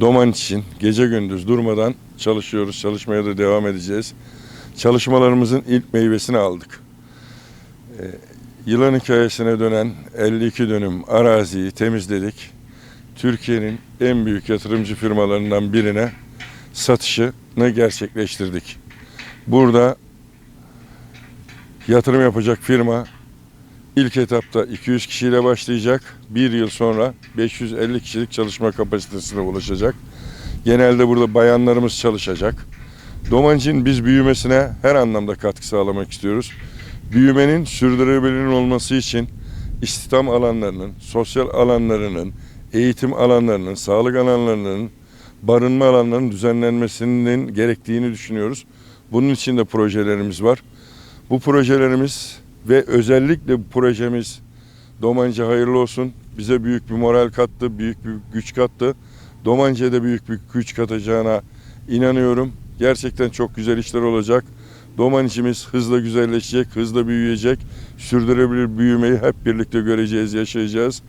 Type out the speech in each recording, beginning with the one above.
Doman için gece gündüz durmadan çalışıyoruz. Çalışmaya da devam edeceğiz. Çalışmalarımızın ilk meyvesini aldık. Ee, yılan hikayesine dönen 52 dönüm araziyi temizledik. Türkiye'nin en büyük yatırımcı firmalarından birine satışını gerçekleştirdik. Burada yatırım yapacak firma ilk etapta 200 kişiyle başlayacak. Bir yıl sonra 550 kişilik çalışma kapasitesine ulaşacak. Genelde burada bayanlarımız çalışacak. Domancı'nın biz büyümesine her anlamda katkı sağlamak istiyoruz. Büyümenin sürdürülebilir olması için istihdam alanlarının, sosyal alanlarının, eğitim alanlarının, sağlık alanlarının, barınma alanlarının düzenlenmesinin gerektiğini düşünüyoruz. Bunun için de projelerimiz var. Bu projelerimiz ve özellikle bu projemiz Domancı hayırlı olsun. Bize büyük bir moral kattı, büyük bir güç kattı. Domancı'ya da büyük bir güç katacağına inanıyorum. Gerçekten çok güzel işler olacak. Domancımız hızla güzelleşecek, hızla büyüyecek. Sürdürülebilir büyümeyi hep birlikte göreceğiz, yaşayacağız.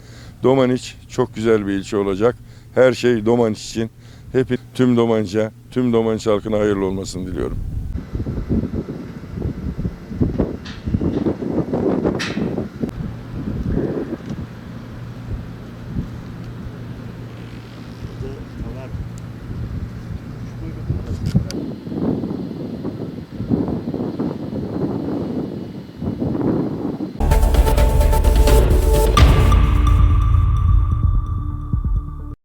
Domaniç çok güzel bir ilçe olacak. Her şey Domaniç için. Hep tüm Domanca, tüm Domaniç halkına hayırlı olmasını diliyorum. God.